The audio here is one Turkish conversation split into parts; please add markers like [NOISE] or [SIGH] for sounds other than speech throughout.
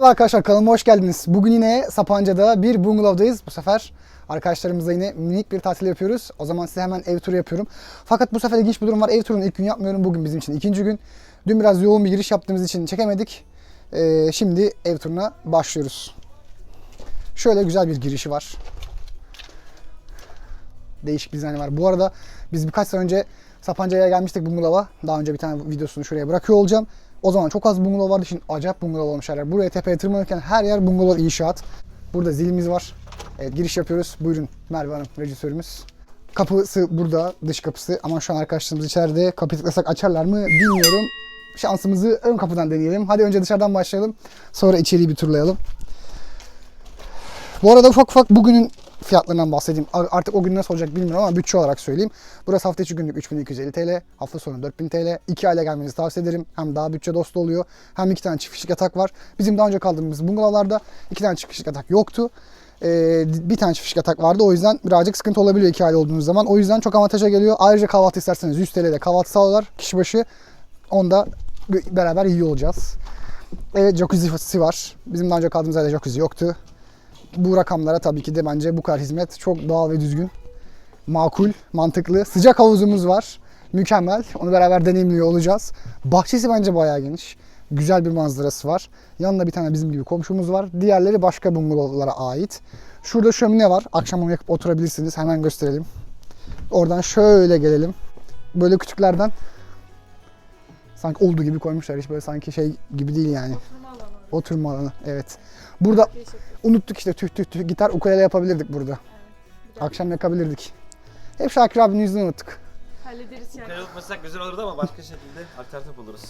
Merhaba Arkadaşlar kanalıma hoş geldiniz. Bugün yine Sapanca'da bir bungalovdayız. Bu sefer arkadaşlarımızla yine minik bir tatil yapıyoruz. O zaman size hemen ev turu yapıyorum. Fakat bu sefer ilginç bir durum var. Ev turunu ilk gün yapmıyorum. Bugün bizim için ikinci gün. Dün biraz yoğun bir giriş yaptığımız için çekemedik. Ee, şimdi ev turuna başlıyoruz. Şöyle güzel bir girişi var. Değişik bir dizaynı var. Bu arada biz birkaç sene önce Sapanca'ya gelmiştik bungalova. Daha önce bir tane videosunu şuraya bırakıyor olacağım. O zaman çok az bungalov vardı. Şimdi acayip bungalov olmuş her yer. Buraya tepeye tırmanırken her yer bungalov inşaat. Burada zilimiz var. Evet giriş yapıyoruz. Buyurun Merve Hanım rejisörümüz. Kapısı burada dış kapısı ama şu an arkadaşlarımız içeride. Kapıyı tıklasak açarlar mı bilmiyorum. Şansımızı ön kapıdan deneyelim. Hadi önce dışarıdan başlayalım. Sonra içeriği bir turlayalım. Bu arada ufak ufak bugünün fiyatlarından bahsedeyim. Artık o gün nasıl olacak bilmiyorum ama bütçe olarak söyleyeyim. Burası hafta içi günlük 3250 TL, hafta sonu 4000 TL. İki aile gelmenizi tavsiye ederim. Hem daha bütçe dostu oluyor. Hem iki tane çift kişilik yatak var. Bizim daha önce kaldığımız bungalovlarda iki tane çift kişilik yatak yoktu. Ee, bir tane çift yatak vardı. O yüzden birazcık sıkıntı olabiliyor iki aile olduğunuz zaman. O yüzden çok avantaja geliyor. Ayrıca kahvaltı isterseniz 100 TL'de kahvaltı sağlıyorlar kişi başı. Onda beraber yiyor olacağız. Evet jacuzzi'si var. Bizim daha önce kaldığımız yerde jacuzzi yoktu bu rakamlara tabii ki de bence bu kadar hizmet çok doğal ve düzgün. Makul, mantıklı. Sıcak havuzumuz var. Mükemmel. Onu beraber deneyimliyor olacağız. Bahçesi bence bayağı geniş. Güzel bir manzarası var. Yanında bir tane bizim gibi komşumuz var. Diğerleri başka bungalovlara ait. Şurada şömine var. Akşam onu yakıp oturabilirsiniz. Hemen gösterelim. Oradan şöyle gelelim. Böyle küçüklerden sanki olduğu gibi koymuşlar. Hiç böyle sanki şey gibi değil yani. Oturma alanı. Evet. Burada unuttuk işte tüh tüh tüh gitar ukulele yapabilirdik burada. Akşam yakabilirdik. Hep Şakir abinin yüzünden unuttuk. Hallederiz yani. Kare unutmasak güzel olurdu ama başka şekilde alternatif buluruz.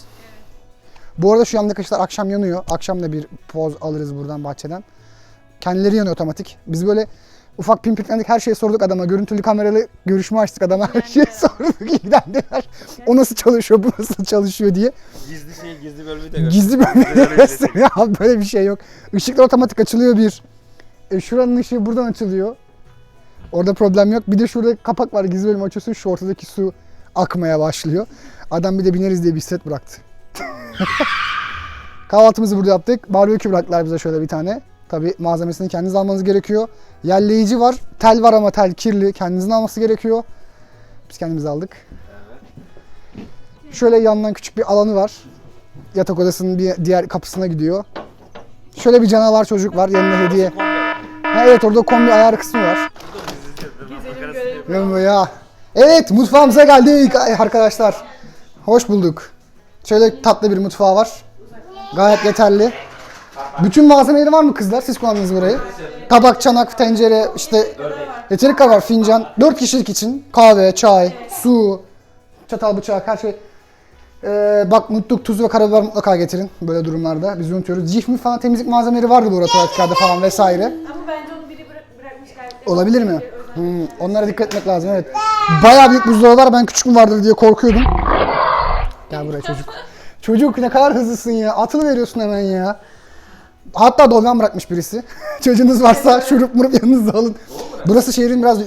Bu arada şu yandaki ışıklar akşam yanıyor. Akşam da bir poz alırız buradan bahçeden. Kendileri yanıyor otomatik. Biz böyle ufak pimpirtlendik her şeyi sorduk adama. Görüntülü kameralı görüşme açtık adama her şeyi sorduk. İlgilendiler. O nasıl çalışıyor, bu nasıl çalışıyor diye. Gizli şey, gizli bölümü de gör. Gizli bölümleri gösteriyor. Abi böyle bir şey yok. Işıklar otomatik açılıyor bir. E, şuranın ışığı buradan açılıyor. Orada problem yok. Bir de şurada kapak var. Gizli bölüm açıyorsun. Şu ortadaki su akmaya başlıyor. Adam bir de bineriz diye bir set bıraktı. [LAUGHS] Kahvaltımızı burada yaptık. Barbekü bıraktılar bize şöyle bir tane. Tabi malzemesini kendiniz almanız gerekiyor. Yerleyici var. Tel var ama tel kirli. Kendinizin alması gerekiyor. Biz kendimiz aldık. Şöyle yandan küçük bir alanı var. Yatak odasının bir diğer kapısına gidiyor. Şöyle bir canavar çocuk var yanında hediye. Ha, evet orada kombi ayar kısmı var. Gezelim. Ya. Evet mutfağımıza geldik arkadaşlar. Hoş bulduk. Şöyle tatlı bir mutfağı var. Gayet yeterli. Bütün malzemeleri var mı kızlar? Siz kullandınız burayı. Tabak, çanak, tencere, işte yeterli kadar. Fincan. 4 kişilik için kahve, çay, su, çatal, bıçak, her şey. Ee, bak mutluluk, tuz ve karabiber mutlaka getirin böyle durumlarda. Biz unutuyoruz. Cif mi falan temizlik malzemeleri vardı bu arada tuvalet kağıdı falan vesaire. Ama bence onu biri bırak, bırakmış galiba. Olabilir mi? Hmm, onlara dikkat etmek lazım evet. Bayağı büyük buzdolabı var. Ben küçük mü vardır diye korkuyordum. Gel buraya çocuk. Çocuk ne kadar hızlısın ya. Atılı veriyorsun hemen ya. Hatta dolman bırakmış birisi. [LAUGHS] Çocuğunuz varsa şurup murup yanınızda alın. Burası şehrin biraz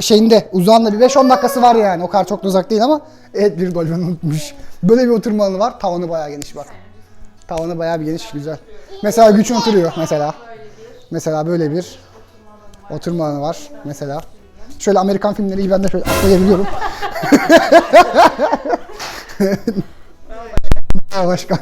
şeyinde uzağında bir 5-10 dakikası var yani. O kadar çok da uzak değil ama evet bir dolman unutmuş. Böyle bir oturma alanı var. Tavanı bayağı geniş bak. Tavanı bayağı bir geniş güzel. Mesela güç oturuyor mesela. Mesela böyle bir oturma alanı var mesela. Şöyle Amerikan filmleri iyi ben de şöyle atlayabiliyorum. [LAUGHS] Başka.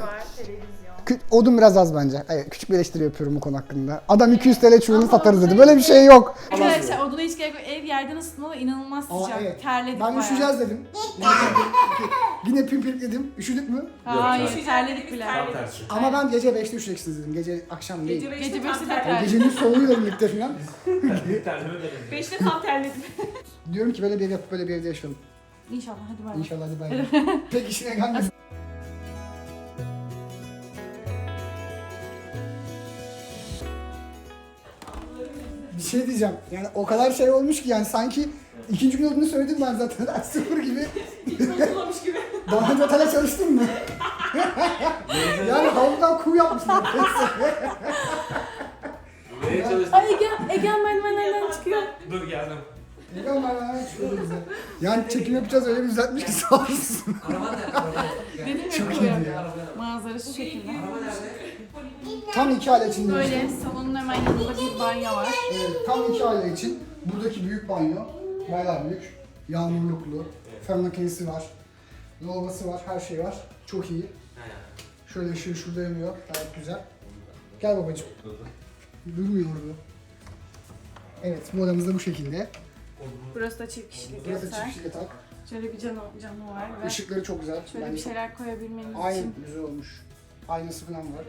Odun biraz az bence. Evet, küçük bir eleştiri yapıyorum bu konu hakkında. Adam 200 TL çuvalını satarız dedi. Böyle bir şey yok. Arkadaşlar oduna hiç gerek yok. Ev yerden ısıtmalı inanılmaz sıcak. Terledik Ben bayağı. üşüyeceğiz dedim. [LAUGHS] Yine pimpirledim. Üşüdük mü? Hayır terledik bile. Ama ben gece 5'te üşüyeceksiniz dedim. Gece akşam değil. Gece 5'te tekrar. Gecenin soğuğuyla birlikte falan. Beşte tam terledim. Diyorum ki böyle bir ev yapıp böyle bir evde yaşayalım. İnşallah hadi bay bay. İnşallah hadi bay bay. [LAUGHS] Pek işine gelmez. Şey diyeceğim. Yani o kadar şey olmuş ki yani sanki ikinci gün olduğunu söyledim ben zaten. [LAUGHS] Sıfır gibi. Bozulmamış gibi. [LAUGHS] Daha önce otele çalıştın mı? yani havludan kuğu yapmışlar. [LAUGHS] Nereye çalıştın? Ay Ege, Egen merdivenlerden çıkıyor. Dur geldim. Şöyle güzel. Yani çekim yapacağız öyle bir düzeltmiş ki sağ olsun. Dedim ya Çok iyiydi ya. Manzara şu şekilde. Tam iki aile için demiştim. Böyle salonun hemen yanında bir banyo var. Evet, tam iki aile için buradaki büyük banyo, bayağı büyük, yağmurluklu, fön makinesi var, lavabosu var, her şey var. Çok iyi. Şöyle ışığı şurada yanıyor, gayet güzel. Gel babacığım. Durmuyor orada. Evet, bu odamız da bu şekilde. Burası da çift kişilik Burası göster. çift yatak. Şöyle bir canı, canı var ve Işıkları çok güzel. şöyle bir Bence şeyler koyabilmeniz Aynı için güzel olmuş. Aynısı falan var.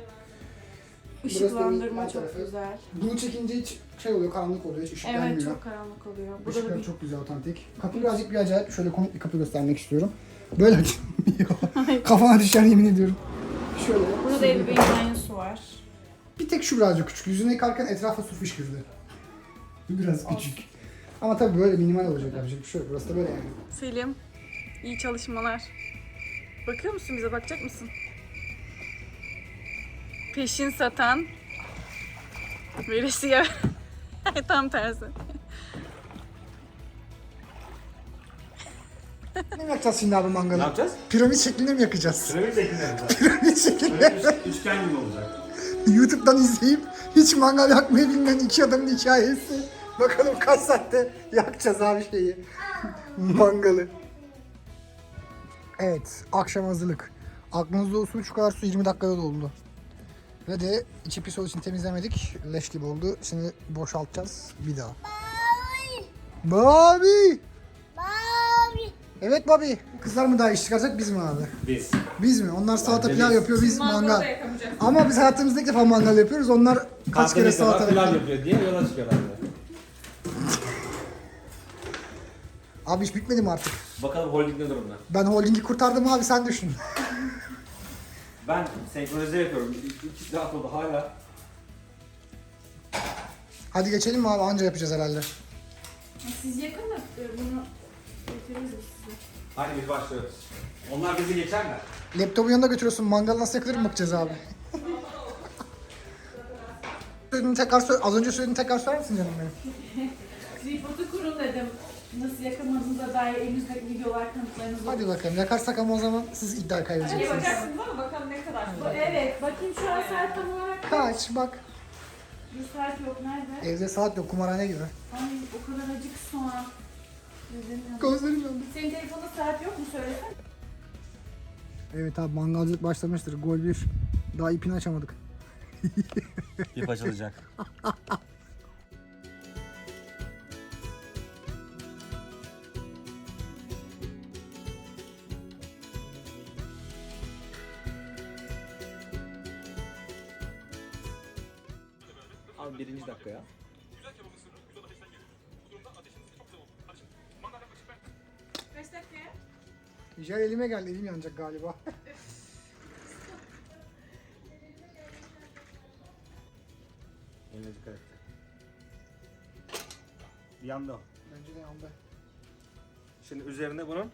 Işıklandırma yan çok güzel. Bunu çekince hiç şey oluyor, karanlık oluyor, hiç ışık Evet gelmiyor. çok karanlık oluyor. Burada da Işıkları bir çok güzel, otantik. Kapı birazcık bir acayip. Şöyle komik bir kapı göstermek istiyorum. Böyle açılmıyor. Kafana düşer yemin ediyorum. Şöyle. Burada da ebeveyn banyosu var. Bir tek şu birazcık küçük. Yüzüne yıkarken etrafa su fışkırdı. Biraz küçük. Ama tabii böyle minimal olacak şey yok. Burası da böyle yani. Selim, iyi çalışmalar. Bakıyor musun bize, bakacak mısın? Peşin satan veresiye. [LAUGHS] Tam tersi. Ne yakacağız şimdi abi Ne mangalı? yapacağız? Piramit şeklinde mi yakacağız? Piramit şeklinde. [LAUGHS] Piramit şeklinde. Üçgen gibi olacak. YouTube'dan izleyip hiç mangal yakmayı bilmeyen iki adamın hikayesi. Bakalım kaç saatte yakacağız abi şeyi. [LAUGHS] Mangalı. Evet, akşam hazırlık. Aklınızda olsun şu kadar su 20 dakikada doldu. Ve de içi pis olduğu için temizlemedik. Leş gibi oldu. Şimdi boşaltacağız bir daha. Bobby! Bobby. Evet Bobby. Kızlar mı daha iş çıkaracak biz mi abi? Biz. Biz mi? Onlar salata Bence pilav biz. yapıyor biz mangal. da yakamayacağız. Ama biz hayatımızda ilk defa mangal yapıyoruz. Onlar kaç kere salata pilav yapıyor. yapıyor diye yola çıkıyorlar. Abi iş bitmedi mi artık? Bakalım holding ne durumda? Ben holdingi kurtardım abi sen düşün. [LAUGHS] Ben senkronize yapıyorum. İki saat oldu hala. Hadi geçelim mi abi? Anca yapacağız herhalde. Siz yakın da e, bunu getiririz biz size. Hadi biz başlıyoruz. Onlar bizi geçerler. Laptopu yanında götürüyorsun. Mangal nasıl yakılır mı bakacağız abi? [LAUGHS] Söylediğini tekrar söyle. Az önce söylediğini tekrar söyler misin canım benim? [LAUGHS] Tripodu kurun dedim. Nasıl yakamadığınıza dair elinizde videolar, kanıtlarınız olur. Hadi bakalım. Yakarsak ama o zaman siz iddia Hadi kaybedeceksiniz. bakarsınız ama. Evet, bakayım şu an saat tam olarak. Kaç bak. Bir saat yok, nerede? Evde saat yok. Kumarhane gibi. Ay o kadar acık ya. Gözlerim yandı. Senin telefonda saat yok mu söylesene? Evet abi mangalcılık başlamıştır. Gol 1. Daha ipini açamadık. İp açılacak. [LAUGHS] Abi birinci dakika ya. Kaç dakikaya? Jel elime geldi. Elim yanacak galiba. [LAUGHS] Eline dikkat et. Yandı o. Bence de yandı. Şimdi üzerine bunun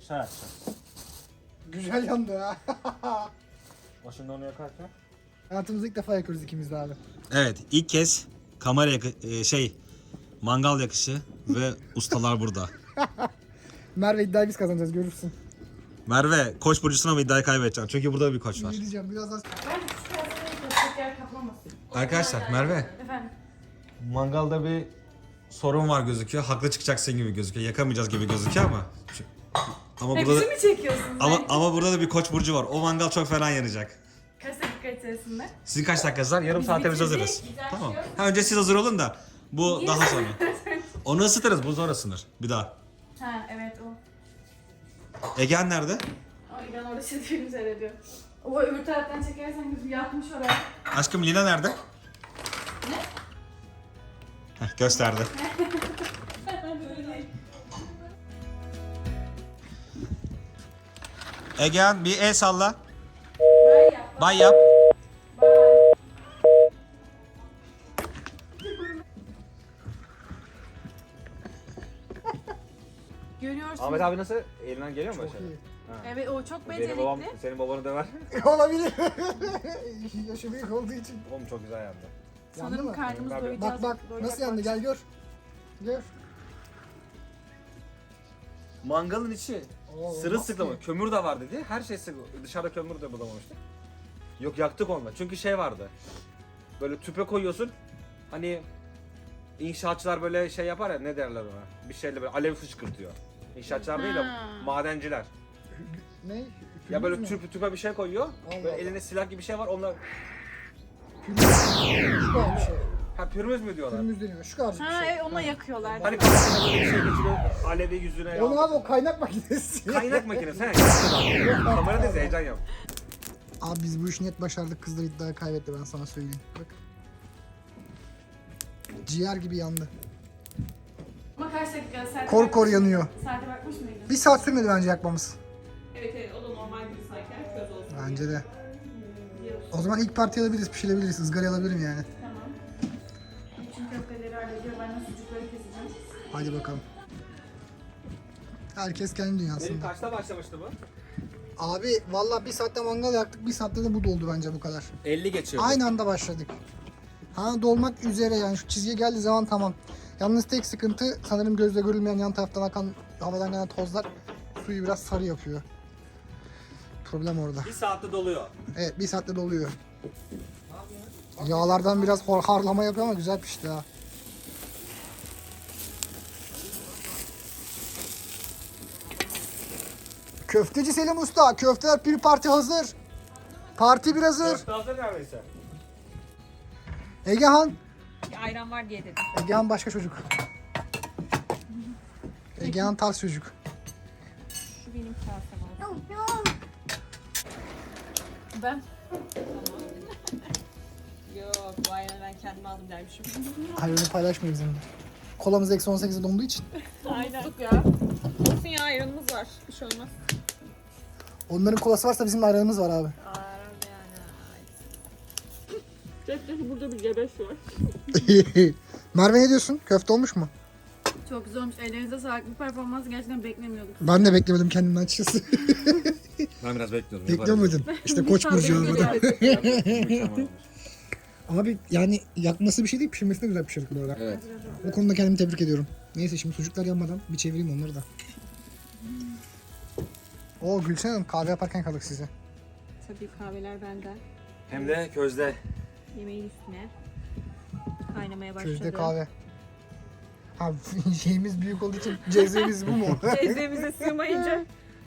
şey yapacağım. Güzel yandı ha. [LAUGHS] O şimdi onu yakarken. Hayatımızda ilk defa yakıyoruz ikimiz de abi. Evet ilk kez kamera yakı- e, şey mangal yakışı ve ustalar burada. [LAUGHS] Merve iddiayı biz kazanacağız görürsün. Merve koç burcusuna mı iddiayı kaybedeceksin? Çünkü burada bir koç var. Ne diyeceğim biraz daha... Ben kaplamasın. Arkadaşlar Merve Efendim? mangalda bir sorun var gözüküyor. Haklı çıkacaksın gibi gözüküyor. Yakamayacağız gibi gözüküyor ama. Ama burada Hepsi da, mi çekiyorsunuz? ama, ama burada da bir koç burcu var. O mangal çok fena yanacak. Dakika içerisinde? Sizin kaç dakikanız var? Yarım Biz saate biz bitirdik. hazırız. Güzel Tamam. şey yok. Ha, önce siz hazır olun da bu daha sonra. [LAUGHS] Onu ısıtırız. Bu zor ısınır. Bir daha. Ha evet o. Egen nerede? Ay ben orada şey film. O öbür taraftan çekersen gözü yatmış oraya. Aşkım Lina nerede? Ne? Heh, gösterdi. [LAUGHS] Egehan bir el salla. Bay yap. Bay yap. Görüyorsun. Ahmet abi nasıl? Elinden geliyor mu? Çok iyi. Evet o çok Benim becerikli. babam senin babanı döver. [LAUGHS] Olabilir. [LAUGHS] Yaşı büyük olduğu için. Oğlum çok güzel yandı. Yandı Sanırım mı? karnımız Bak, doyacağız. Bak bak doyacak nasıl yandı gel gör. Gör. Mangalın içi Oo, sırılsıklam. nasıl? Kömür de var dedi. Her şey sıkı. Dışarıda kömür de bulamamıştık. Yok yaktık onunla. Çünkü şey vardı. Böyle tüpe koyuyorsun. Hani inşaatçılar böyle şey yapar ya ne derler ona? Bir şeyle böyle alev fışkırtıyor. İnşaatçılar değil de Ha. madenciler. Ne? Ya böyle tüp, tüpe bir şey koyuyor. Allah Böyle Allah. elinde silah gibi bir şey var. Onlar Şu kadar bir şey. ha pürmüz mü diyorlar? Kırmızı deniyor. Şu kadar bir Ha şey. evet onunla yakıyorlar. Hani kafasına böyle bir şey geçiriyor. Alevi yüzüne Oğlum ya. abi o kaynak makinesi. Kaynak makinesi. He. [LAUGHS] Kamera da heyecan yap. Abi biz bu işi net başardık. Kızlar iddiayı kaybetti ben sana söyleyeyim. Bak. Ciğer gibi yandı. Ama kaç dakika? Saate Kor kor yanıyor. Saate bakmış mıydın? Bir saat sürmedi bence yakmamız. Evet evet o da normal bir sayken köz olsun. Bence de. O zaman ilk parti alabiliriz, pişirebiliriz. ızgara alabilirim yani. Tamam. Bütün köfteleri hallediyor. Ben de sucukları keseceğim. Hadi bakalım. Herkes kendi Senin dünyasında. kaçta başlamıştı bu? Abi vallahi bir saatte mangal yaktık, bir saatte de bu doldu bence bu kadar. 50 geçiyor. Aynı anda başladık. Ha dolmak üzere yani şu çizgiye geldiği zaman tamam. Yalnız tek sıkıntı sanırım gözle görülmeyen yan taraftan akan havadan gelen tozlar suyu biraz sarı yapıyor. Problem orada. Bir saatte doluyor. Evet bir saatte doluyor. Yağlardan biraz harlama yapıyor ama güzel pişti ha. Köfteci Selim Usta, köfteler bir parti hazır. Parti bir hazır. Köfte hazır neredeyse. Egehan, ayran var diye dedim. Egehan başka çocuk. Egehan ters çocuk. Şu benim kasem olsun. Ben [LAUGHS] Yok bu ayranı ben kendim aldım dermişim. [LAUGHS] Hayır onu paylaşmıyor bizimle. Kolamız eksi 18'de donduğu için. Aynen. tuttuk ya. Olsun ya ayranımız var. Bir şey olmaz. Onların kolası varsa bizim de ayranımız var abi. Cepte burada bir gebeş var. [LAUGHS] Merve ne diyorsun? Köfte olmuş mu? Çok güzel olmuş. Ellerinize sağlık. Bu performansı gerçekten beklemiyorduk. Ben de beklemedim kendimden açıkçası. [LAUGHS] Ben biraz bekliyordum. Bekliyor muydun? İşte koç burcu olmadı. muydun? [LAUGHS] Abi yani yakması bir şey değil, pişirmesi de güzel pişirdik bu arada. evet. O konuda kendimi tebrik ediyorum. Neyse şimdi sucuklar yanmadan bir çevireyim onları da. Oo Gülşen Hanım kahve yaparken kaldık size. Tabii kahveler benden. Hem de közde. Yemeğin üstüne. Kaynamaya başladı. Közde kahve. Ha [LAUGHS] şeyimiz büyük olduğu için cezvemiz bu mu? [LAUGHS] Cezvemize sığmayınca [LAUGHS]